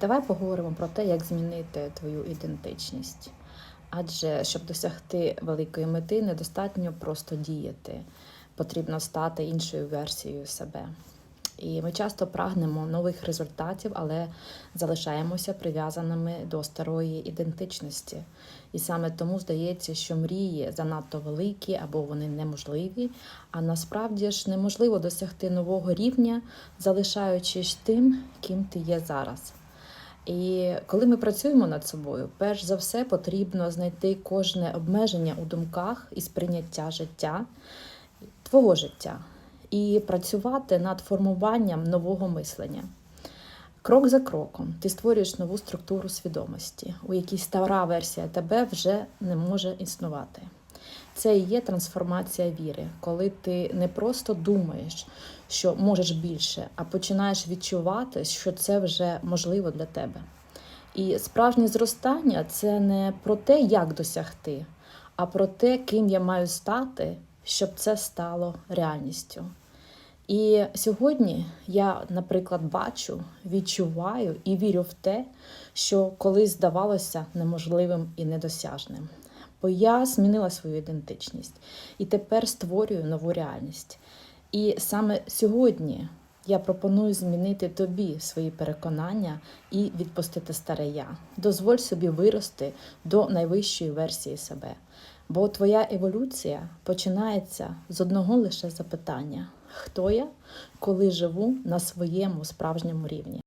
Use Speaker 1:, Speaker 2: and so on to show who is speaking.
Speaker 1: Давай поговоримо про те, як змінити твою ідентичність. Адже щоб досягти великої мети, недостатньо просто діяти, потрібно стати іншою версією себе. І ми часто прагнемо нових результатів, але залишаємося прив'язаними до старої ідентичності. І саме тому здається, що мрії занадто великі або вони неможливі. А насправді ж неможливо досягти нового рівня, залишаючись тим, ким ти є зараз. І коли ми працюємо над собою, перш за все потрібно знайти кожне обмеження у думках і сприйняття життя, твого життя, і працювати над формуванням нового мислення. Крок за кроком ти створюєш нову структуру свідомості, у якій стара версія тебе вже не може існувати. Це і є трансформація віри, коли ти не просто думаєш, що можеш більше, а починаєш відчувати, що це вже можливо для тебе. І справжнє зростання це не про те, як досягти, а про те, ким я маю стати, щоб це стало реальністю. І сьогодні я, наприклад, бачу, відчуваю і вірю в те, що колись здавалося неможливим і недосяжним. Бо я змінила свою ідентичність і тепер створюю нову реальність. І саме сьогодні я пропоную змінити тобі свої переконання і відпустити старе я. Дозволь собі вирости до найвищої версії себе. Бо твоя еволюція починається з одного лише запитання: хто я, коли живу на своєму справжньому рівні?